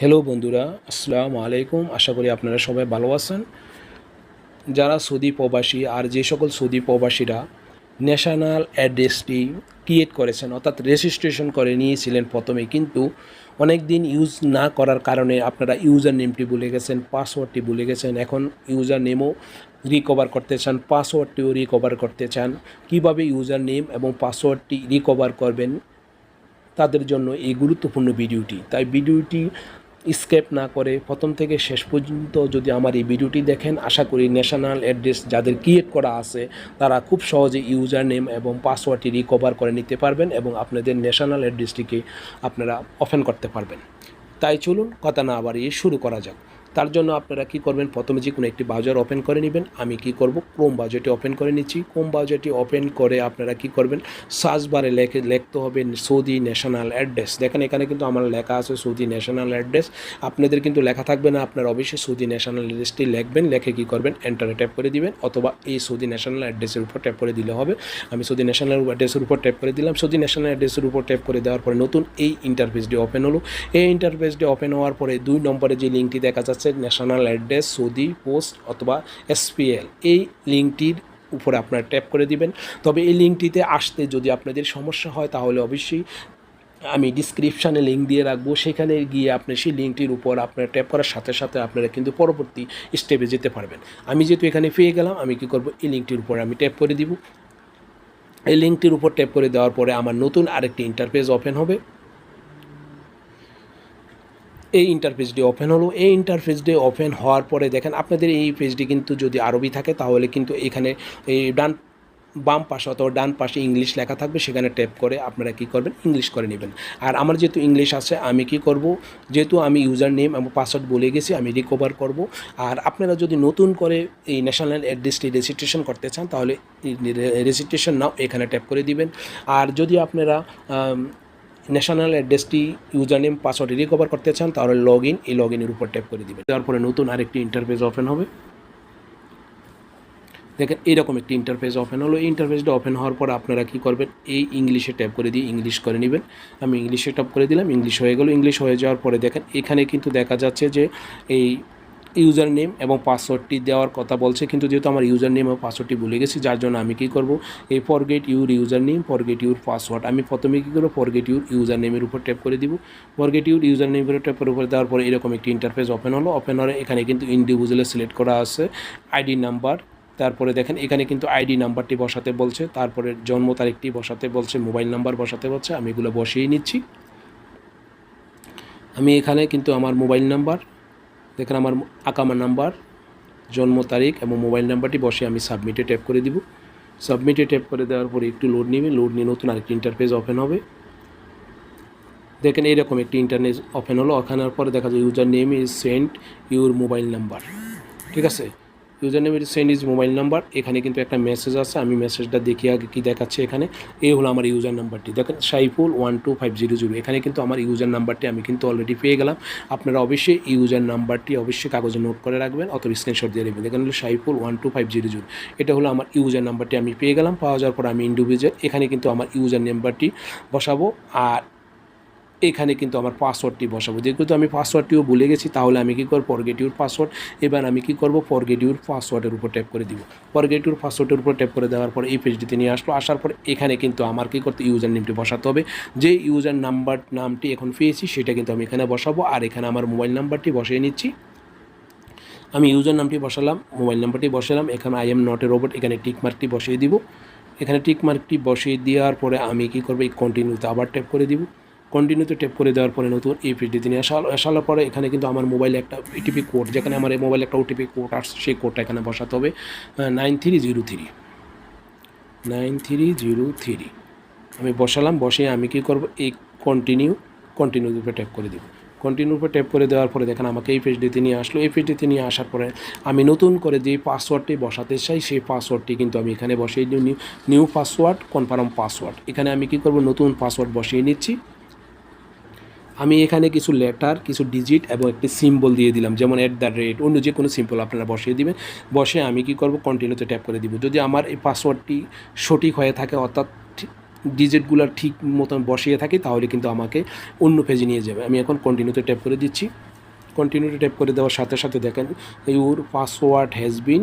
Hello বন্ধুরা। আসসালামু আলাইকুম। আশা করি আপনারা সবাই ভালো আছেন। যারা সৌদি প্রবাসী আর যে সকল সৌদি প্রবাসীরা ন্যাশনাল অ্যাড্রেসটি ক্রিয়েট করেছেন, অর্থাৎ রেজিস্ট্রেশন করে নিয়েছিলেন প্রথমে, কিন্তু অনেক দিন ইউজ না করার কারণে আপনারা ইউজার নেমটি ভুলে গেছেন পাসওয়ার্ডটি ভুলে গেছেন। এখন ইউজার নেমও রিকভার করতে চান পাসওয়ার্ডটিও রিকভার করতে চান। কীভাবে ইউজার নেম এবং পাসওয়ার্ডটি রিকভার করবেন? তাদের জন্য এই গুরুত্বপূর্ণ ভিডিওটি। তাই ভিডিওটি স্কেপ না করে প্রথম থেকে শেষ পর্যন্ত যদি আমার এই ভিডিওটি দেখেন, আশা করি ন্যাশনাল অ্যাড্রেস যাদের ক্রিয়েট করা আছে, তারা খুব সহজে ইউজার নেম এবং পাসওয়ার্ডটি রিকভার করে নিতে পারবেন এবং আপনাদের ন্যাশনাল অ্যাড্রেসটিকে আপনারা ওপেন করতে পারবেন। তাই চলুন, কথা না বাড়িয়ে শুরু করা যাক। তার জন্য আপনারা কি করবেন? প্রথমে যে কোনো একটি বাজার ওপেন করে নেবেন। আমি কি করব? ক্রোম বাজারটি ওপেন করে নিচ্ছি। ক্রোম বাজারটি ওপেন করে আপনারা কি করবেন? সার্চ বারে লেখে লিখতে হবে সৌদি ন্যাশনাল অ্যাড্রেস দেখেন এখানে কিন্তু আমার লেখা আছে সৌদি ন্যাশনাল অ্যাড্রেস আপনাদের কিন্তু লেখা থাকবে না। আপনারা অবশ্যই সৌদি ন্যাশনাল অ্যাড্রেসটি লিখবেন। লেখে কি করবেন? এন্টারে ট্যাপ করে দিবেন। অথবা এই সৌদি ন্যাশনাল অ্যাড্রেসের উপর ট্যাপ করে দিলে হবে। আমি সৌদি ন্যাশনাল অ্যাড্রেসের উপর ট্যাপ করে দিলাম। সৌদি ন্যাশনাল অ্যাড্রেসের উপর ট্যাপ করে দেওয়ার পরে নতুন এই ইন্টারফেসটি ওপেন হলো। এই ইন্টারফেসটি ওপেন হওয়ার পরে দুই নম্বরে যে লিঙ্কটি দেখা যাচ্ছে ন্যাশনাল অ্যাড্রেস সৌদি পোস্ট অথবা এসপিএল এই লিঙ্কটির উপরে আপনারা ট্যাপ করে দিবেন। তবে এই লিঙ্কটিতে আসতে যদি আপনাদের সমস্যা হয়, তাহলে অবশ্যই আমি ডিসক্রিপশানে লিঙ্ক দিয়ে রাখব। সেখানে গিয়ে আপনি সেই লিঙ্কটির উপর আপনার ট্যাপ করার সাথে সাথে আপনারা কিন্তু পরবর্তী স্টেপে যেতে পারবেন। আমি যেহেতু এখানে পেয়ে গেলাম, আমি কি করব? এই লিঙ্কটির উপর আমি ট্যাপ করে দিব। এই লিঙ্কটির উপর ট্যাপ করে দেওয়ার পরে আমার নতুন আরেকটি ইন্টারফেস ওপেন হবে। এই ইন্টারফেসটি ওপেন হলো। এই ইন্টারফেসটি ওপেন হওয়ার পরে দেখেন, আপনাদের এই পেজটি কিন্তু যদি আরবি থাকে, তাহলে কিন্তু এখানে এই ডান বাম পাশে অথবা ডান পাশে ইংলিশ লেখা থাকবে, সেখানে ট্যাপ করে আপনারা কি করবেন? ইংলিশ করে নেবেন। আর আমার যেহেতু ইংলিশ আছে, আমি কি করব? যেহেতু আমি ইউজার নেম এবং পাসওয়ার্ড বলে গেছি, আমি রিকভার করব। আর আপনারা যদি নতুন করে এই ন্যাশনাল অ্যাড্রেসটি রেজিস্ট্রেশন করতে চান, তাহলে রেজিস্ট্রেশন নাও এখানে ট্যাপ করে দিবেন। আর যদি আপনারা ন্যাশনাল অ্যাড্রেসটি ইউজার নেম পাসওয়ার্ড রিকভার করতে চান, তাহলে লগ ইন এই লগ ইনের উপর ট্যাপ করে দিবেন। তারপরে নতুন আরেকটি ইন্টারফেস ওপেন হবে। দেখেন এইরকম একটি ইন্টারফেস ওপেন হলো। এই ইন্টারফেসটা ওপেন হওয়ার পর আপনারা কী করবেন? এই ইংলিশে ট্যাপ করে দিয়ে ইংলিশ করে নেবেন। আমি ইংলিশে ট্যাপ করে দিলাম ইংলিশ হয়ে গেল। ইংলিশ হয়ে যাওয়ার পরে দেখেন, এখানে কিন্তু দেখা যাচ্ছে যে এই ইউজার নেম এবং পাসওয়ার্ডটি দেওয়ার কথা বলছে, কিন্তু যেহেতু আমার ইউজার নেম এবং পাসওয়ার্ডটি ভুলে গেছি, যার জন্য আমি কী করব? এই forget your user name forget your password আমি প্রথমে কী করব? ফরগেট ইউর ইউজার নেমের উপর ট্যাপ করে দিব। ফরগেট ইউর ইউজার নেমের ট্যাপ করে উপরে দেওয়ার পরে এরকম একটি ইন্টারফেস ওপেন হলো। ওপেন হলে এখানে কিন্তু ইন্ডিভিজুয়ালে সিলেক্ট করা আছে। আইডি নাম্বার তারপরে দেখেন এখানে কিন্তু আইডি নাম্বারটি বসাতে বলছে, তারপরে জন্ম তারিখটি বসাতে বলছে মোবাইল নাম্বার বসাতে বলছে, আমি এগুলো বসিয়ে নিচ্ছি। আমি এখানে কিন্তু আমার মোবাইল নাম্বার দেখেন আমার আকামার নাম্বার, জন্ম তারিখ এবং মোবাইল নাম্বারটি বসে আমি সাবমিটে ট্যাপ করে দিব। সাবমিটে ট্যাপ করে দেওয়ার পরে একটু লোড নেবে লোড নিয়ে নতুন আরেকটি ইন্টারফেস ওপেন হবে। দেখেন এইরকম একটি ইন্টারনেট ওপেন হলো ওখানের পরে দেখা যায় user name is sent your mobile number ঠিক আছে? User name send is mobile number এখানে কিন্তু একটা মেসেজ আছে, আমি মেসেজটা দেখি আগে কী দেখাচ্ছে এখানে। এই হলো আমার ইউজার নাম্বারটি দেখেন, Saiful one two five zero zero এখানে কিন্তু আমার ইউজার নাম্বারটি আমি কিন্তু অলরেডি পেয়ে গেলাম। আপনারা অবশ্যই ইউজার নাম্বারটি অবশ্যই কাগজে নোট করে রাখবেন অথবা স্ক্রিনশট দিয়ে রাখবেন দেখেন, হলো Saiful one two five zero zero এটা হলো আমার ইউজার নাম্বারটি আমি পেয়ে গেলাম। পাওয়া যাওয়ার পর আমি ইন্ডিভিজুয়াল এখানে কিন্তু আমার ইউজার নাম্বারটি বসাবো। আর এখানে কিন্তু আমার পাসওয়ার্ডটি বসাবো। যেহেতু আমি পাসওয়ার্ডটিও ভুলে গেছি, তাহলে আমি কী করব? ফরগেটিউর পাসওয়ার্ড এবার আমি কী করব? ফরগেটিউর পাসওয়ার্ডের উপর ট্যাপ করে দিব। ফরগেটিউর পাসওয়ার্ডের উপর ট্যাপ করে দেওয়ার পর এই পেজটিতে নিয়ে আসলো। আসার পর এখানে কিন্তু আমার কী করতে ইউজার নেমটি বসাতে হবে। যে ইউজার নাম্বার নামটি এখন পেয়েছি, সেটা কিন্তু আমি এখানে বসাবো। আর এখানে আমার মোবাইল নাম্বারটি বসিয়ে নিচ্ছি। আমি ইউজার নামটি বসালাম মোবাইল নাম্বারটি বসালাম। এখানে I am not a robot এখানে টিক মার্কটি বসিয়ে দিব। এখানে টিক মার্কটি বসিয়ে দেওয়ার পরে আমি কী করব? এই কন্টিনিউতে আবার ট্যাপ করে দিব। কন্টিনিউতে টেপ করে দেওয়ার পরে নতুন এই পেজটিতে নিয়ে আসা আসার পরে এখানে কিন্তু আমার মোবাইলে একটা ওটিপি কোড যেখানে আমার এই মোবাইলে একটা ওটিপি কোড আসছে সেই কোডটা এখানে বসাতে হবে nine three zero three nine three zero three আমি বসালাম বসে আমি কী করব? এই কন্টিনিউ কন্টিনিউর উপরে ট্যাপ করে দিব। কন্টিনিউর উপরে ট্যাপ করে দেওয়ার পরে দেখেন আমাকে এই পেজটিতে নিয়ে আসলো। এই পেজটিতে নিয়ে আসার পরে আমি নতুন করে যে পাসওয়ার্ডটি বসাতে চাই, সেই পাসওয়ার্ডটি কিন্তু আমি এখানে বসিয়ে new new password confirm password এখানে আমি কী করব? নতুন পাসওয়ার্ড বসিয়ে নিচ্ছি। আমি এখানে কিছু লেটার কিছু ডিজিট এবং একটি সিম্বল দিয়ে দিলাম, যেমন অ্যাট দ্য রেট অন্য যে কোনো সিম্বল আপনারা বসিয়ে দিবেন। বসে আমি কি করব? কন্টিনিউতে ট্যাপ করে দিব। যদি আমার এই পাসওয়ার্ডটি সঠিক হয়ে থাকে, অর্থাৎ ডিজিটগুলো ঠিক মতন বসিয়ে থাকি, তাহলে কিন্তু আমাকে অন্য পেজে নিয়ে যাবে। আমি এখন কন্টিনিউতে ট্যাপ করে দিচ্ছি। কন্টিনিউতে ট্যাপ করে দেওয়ার সাথে সাথে দেখেন your password has been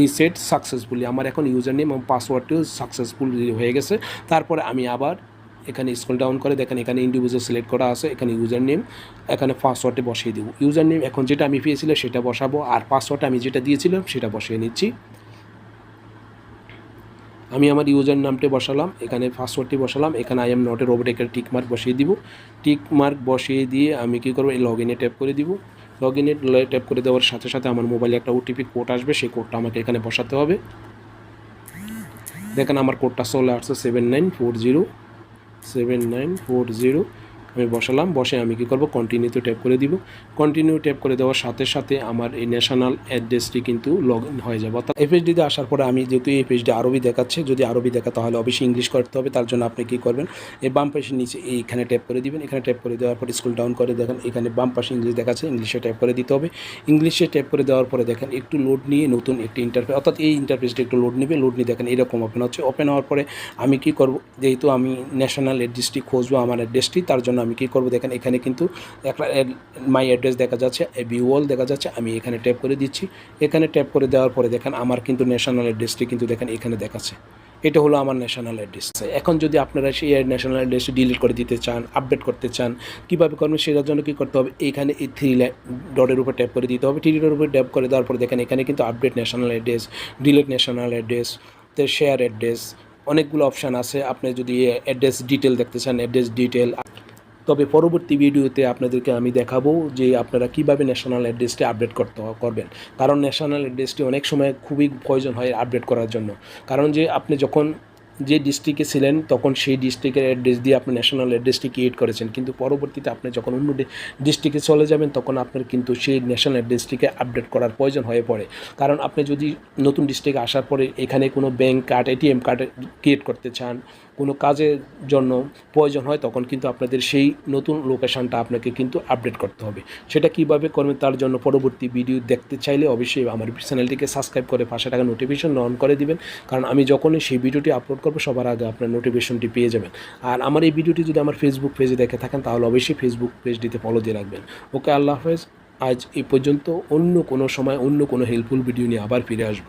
reset successfully আমার এখন ইউজার নেম এবং পাসওয়ার্ডটিও সাকসেসফুল হয়ে গেছে। তারপরে আমি আবার এখানে স্কুল ডাউন করে দেখেন এখানে ইন্ডিভিজুয়াল সিলেক্ট করা আছে, এখানে ইউজার নেম এখানে পাসওয়ার্ডটি বসিয়ে দেবো। ইউজার নেম এখন যেটা আমি পেয়েছিলাম সেটা বসাবো, আর পাসওয়ার্ড আমি যেটা দিয়েছিলাম সেটা বসিয়ে নিচ্ছি। আমি আমার ইউজার নামটি বসালাম, এখানে পাসওয়ার্ডটি বসালাম, এখানে I am not a robot এখানে টিক মার্ক বসিয়ে দিব। টিক মার্ক বসিয়ে দিয়ে আমি কী করব, এই লগ ইনে ট্যাপ করে দিব। লগ ইনে ট্যাপ করে দেওয়ার সাথে সাথে আমার মোবাইলে একটা ওটিপি কোড আসবে, সেই কোডটা আমাকে এখানে বসাতে হবে। দেখেন আমার কোডটা চলে আসছে seven nine four zero seven nine four zero আমি বসালাম, বসে আমি কী করব? কন্টিনিউতে ট্যাপ করে দিব। কন্টিনিউ ট্যাপ করে দেওয়ার সাথে সাথে আমার এই ন্যাশনাল অ্যাড্রেসটি কিন্তু লগ ইন হয়ে যাবে। অর্থাৎ এফএসডিতে আসার পরে আমি যেহেতু এই এফএসডি আরবি দেখাচ্ছে, যদি আরবি দেখা তাহলে অবশ্যই ইংলিশ করতে হবে, তার জন্য আপনি কী করবেন? এই বাম পাশে নিচে এইখানে ট্যাপ করে দিবেন। এখানে ট্যাপ করে দেওয়ার পর স্কুল ডাউন করে দেখেন, এখানে বাম পাশে ইংলিশ দেখাচ্ছে ইংলিশে ট্যাপ করে দিতে হবে। ইংলিশে ট্যাপ করে দেওয়ার পরে দেখেন, একটু লোড নিয়ে নতুন একটি ইন্টারফেস অর্থাৎ এই ইন্টারফেসটি একটু লোড নেবে লোড নিয়ে দেখেন এরকম ওপেন হচ্ছে। ওপেন হওয়ার পরে আমি কী করব? যেহেতু আমি ন্যাশনাল অ্যাড্রেসটি খুঁজবো আমার অ্যাড্রেসটি তার জন্য আমি কী করব? দেখেন, এখানে কিন্তু একটা মাই অ্যাড্রেস দেখা যাচ্ছে ভিউয়াল দেখা যাচ্ছে, আমি এখানে ট্যাপ করে দিচ্ছি। এখানে ট্যাপ করে দেওয়ার পরে দেখেন, আমার কিন্তু ন্যাশনাল অ্যাড্রেসটি কিন্তু দেখেন, এখানে দেখাচ্ছে। এটা হলো আমার ন্যাশনাল অ্যাড্রেস এখন যদি আপনারা সেই ন্যাশনাল অ্যাড্রেসটি ডিলিট করে দিতে চান আপডেট করতে চান, কীভাবে করবেন, সেটার জন্য কী করতে হবে? এখানে এই থ্রি ডটের উপর ট্যাপ করে দিতে হবে। থ্রি ডটের উপর ট্যাপ করে দেওয়ার পরে দেখেন, এখানে কিন্তু update national address delete national address share address অনেকগুলো অপশান আছে। আপনি যদি অ্যাড্রেস ডিটেল দেখতে চান অ্যাড্রেস ডিটেল তবে পরবর্তী ভিডিওতে আপনাদেরকে আমি দেখাবো যে আপনারা কীভাবে ন্যাশনাল অ্যাড্রেসটি আপডেট করতে করবেন। কারণ ন্যাশনাল অ্যাড্রেসটি অনেক সময় খুবই প্রয়োজন হয় আপডেট করার জন্য। কারণ যে আপনি যখন যে ডিস্ট্রিক্টে ছিলেন, তখন সেই ডিস্ট্রিক্টের অ্যাড্রেস দিয়ে আপনি ন্যাশনাল অ্যাড্রেসটি ক্রিয়েট করেছেন। কিন্তু পরবর্তীতে আপনি যখন অন্য ডিস্ট্রিক্টে চলে যাবেন, তখন আপনার কিন্তু সেই ন্যাশনাল অ্যাড্রেসটিকে আপডেট করার প্রয়োজন হয়ে পড়ে। কারণ আপনি যদি নতুন ডিস্ট্রিক্টে আসার পরে এখানে কোনো bank card ATM card create করতে চান কোনো কাজের জন্য প্রয়োজন হয়, তখন কিন্তু আপনাদের সেই নতুন লোকেশানটা আপনাকে কিন্তু আপডেট করতে হবে। সেটা কীভাবে করবেন তার জন্য পরবর্তী ভিডিও দেখতে চাইলে অবশ্যই আমার চ্যানেলটিকে সাবস্ক্রাইব করে পাশে টাকা নোটিফিকেশন অন করে দিবেন। কারণ আমি যখনই সেই ভিডিওটি আপলোড করব, সবার আগে আপনার নোটিফিকেশনটি পেয়ে যাবেন। আর আমার এই ভিডিওটি যদি আমার ফেসবুক পেজে দেখে থাকেন, তাহলে অবশ্যই ফেসবুক পেজটিতে ফলো দিয়ে রাখবেন। ওকে, আল্লাহ হাফেজ। আজ এ পর্যন্ত অন্য কোনো সময় অন্য কোনো হেল্পফুল ভিডিও নিয়ে আবার ফিরে আসব।